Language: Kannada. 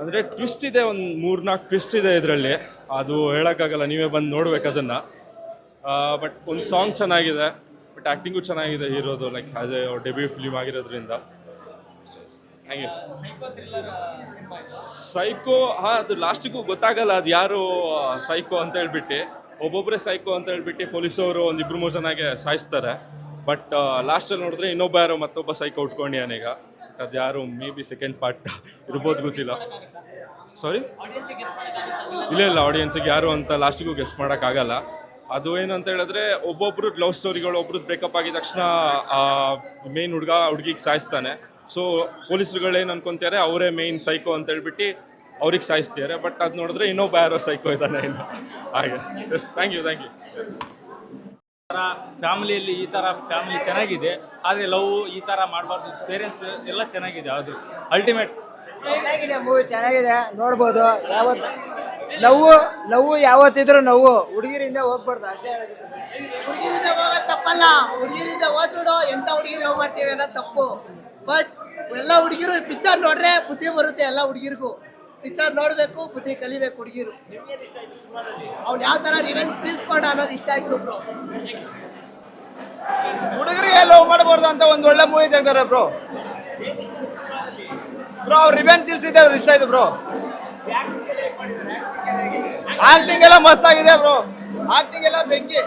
ಅಂದರೆ ಟ್ವಿಸ್ಟ್ ಇದೆ, ಒಂದು ಮೂರ್ನಾಲ್ಕು ಟ್ವಿಸ್ಟ್ ಇದೆ ಇದರಲ್ಲಿ. ಅದು ಹೇಳೋಕ್ಕಾಗಲ್ಲ, ನೀವೇ ಬಂದು ನೋಡ್ಬೇಕು ಅದನ್ನು. ಬಟ್ ಒಂದು ಸಾಂಗ್ ಚೆನ್ನಾಗಿದೆ ಬಟ್ ಆ್ಯಕ್ಟಿಂಗು ಚೆನ್ನಾಗಿದೆ ಹೀರೋದು like as a debut film ಆಗಿರೋದ್ರಿಂದ. ಸೈಕೋ ಹಾ, ಅದು ಲಾಸ್ಟಿಗೂ ಗೊತ್ತಾಗಲ್ಲ ಅದು ಯಾರು ಸೈಕೋ ಅಂತ ಹೇಳ್ಬಿಟ್ಟು. ಒಬ್ಬೊಬ್ಬರೇ ಸೈಕೋ ಅಂತ ಹೇಳ್ಬಿಟ್ಟು ಪೊಲೀಸವರು ಒಂದು ಮೂರು ಜನಗೆ ಸಾಯಿಸ್ತಾರೆ. ಬಟ್ ಲಾಸ್ಟಲ್ಲಿ ನೋಡಿದ್ರೆ ಇನ್ನೊಬ್ಬ ಯಾರೋ ಮತ್ತೊಬ್ಬ ಸೈಕೋ ಉಟ್ಕೊಂಡಿಯಾನೀಗ ಅದು ಯಾರು? ಮೇ ಬಿ ಸೆಕೆಂಡ್ ಪಾರ್ಟ್ ಇರ್ಬೋದು ಗೊತ್ತಿಲ್ಲ. ಸಾರಿ ಇಲ್ಲ ಇಲ್ಲ ಆಡಿಯನ್ಸಿಗೆ ಯಾರು ಅಂತ ಲಾಸ್ಟಿಗೂ ಗೆಸ್ ಮಾಡೋಕ್ಕಾಗಲ್ಲ ಅದು ಏನಂತ ಹೇಳಿದ್ರೆ ಒಬ್ಬೊಬ್ರು ಲವ್ ಸ್ಟೋರಿಗಳು ಒಬ್ರದ್ದು ಬ್ರೇಕಪ್ ಆಗಿದ ತಕ್ಷಣ ಮೇನ್ ಹುಡುಗ ಹುಡುಗಿಗೆ ಸಾಯಿಸ್ತಾನೆ. ಸೊ ಪೊಲೀಸರುಗಳೇನು ಅನ್ಕೊಂತಾರೆ ಅವರೇ ಮೇನ್ ಸೈಕೋ ಅಂತ ಹೇಳ್ಬಿಟ್ಟು ಅವ್ರಿಗೆ ಸಾಯಿಸ್ತಿದ್ದಾರೆ ಬಟ್ ಅದು ನೋಡಿದ್ರೆ ಇನ್ನೊಬ್ಬ ಯಾರೋ ಸೈಕೋ ಇದ್ದಾನೆ. ಇನ್ನು ಹಾಗೆ. Yes thank you thank you ಥರ ಫ್ಯಾಮಿಲಿಯಲ್ಲಿ ಈ ಥರ ಫ್ಯಾಮಿಲಿ ಚೆನ್ನಾಗಿದೆ ಆದರೆ ಲವ್ ಈ ಥರ ಮಾಡಬಾರ್ದು ಪೇರೆಂಟ್ಸ್ ಎಲ್ಲ ಚೆನ್ನಾಗಿದೆ ಅದು ಅಲ್ಟಿಮೇಟ್ ಚೆನ್ನಾಗಿದೆ ಮೂವಿ ಚೆನ್ನಾಗಿದೆ ನೋಡ್ಬೋದು. ಯಾವತ್ತ ಲವ್ ಲವ್ ಯಾವತ್ತಿದ್ರು ನೋವು ಹುಡುಗಿರಿಂದ ಹೋಗ್ಬಾರ್ದು ಅಷ್ಟೇ ಹುಡುಗಿರಿಂದ ಹೋಗೋದು ತಪ್ಪಲ್ಲ ಹುಡುಗಿರಿಂದ ಹೋದ್ಬಿಡು ಎಂತ ಹುಡುಗಿರು ಲವ್ ಮಾಡ್ತೀವಿ ಅನ್ನೋದು ತಪ್ಪು. ಬಟ್ ಎಲ್ಲ ಹುಡುಗಿರು ಪಿಕ್ಚರ್ ನೋಡ್ರೆ ಬುದ್ಧಿ ಬರುತ್ತೆ ಎಲ್ಲ ಹುಡುಗಿರ್ಗೂ. ಪಿಕ್ಚರ್ ನೋಡ್ಬೇಕು, ಬುದ್ಧಿ ಕಲಿಬೇಕು ಹುಡುಗಿರು. ಅವ್ನು ಯಾವ ತರ ರಿವೆನ್ಸ್ ತೀರಿಸ್ಕೊಂಡ ಅನ್ನೋದು ಇಷ್ಟ ಆಯ್ತು ಬ್ರೋ. ಹುಡುಗರಿಗೆ ಲವ್ ಮಾಡಬಾರ್ದು ಅಂತ ಒಂದು ಒಳ್ಳೆ ಮೂವಿ ತೆಗ್ದಾರೆ ಬ್ರೋ. ಬ್ರೋ, ಅವ್ರು ರಿವೆನ್ ತೀರಿಸಿದ್ದೆ ಅವ್ರು ಇಷ್ಟ ಆಯ್ತು ಬ್ರೋ. ಆಕ್ಟಿಂಗ್ ಎಲ್ಲ ಮಸ್ತ್ ಆಗಿದೆ ಬ್ರೋ. ಆಕ್ಟಿಂಗ್ ಎಲ್ಲ ಬೆಂಕಿ.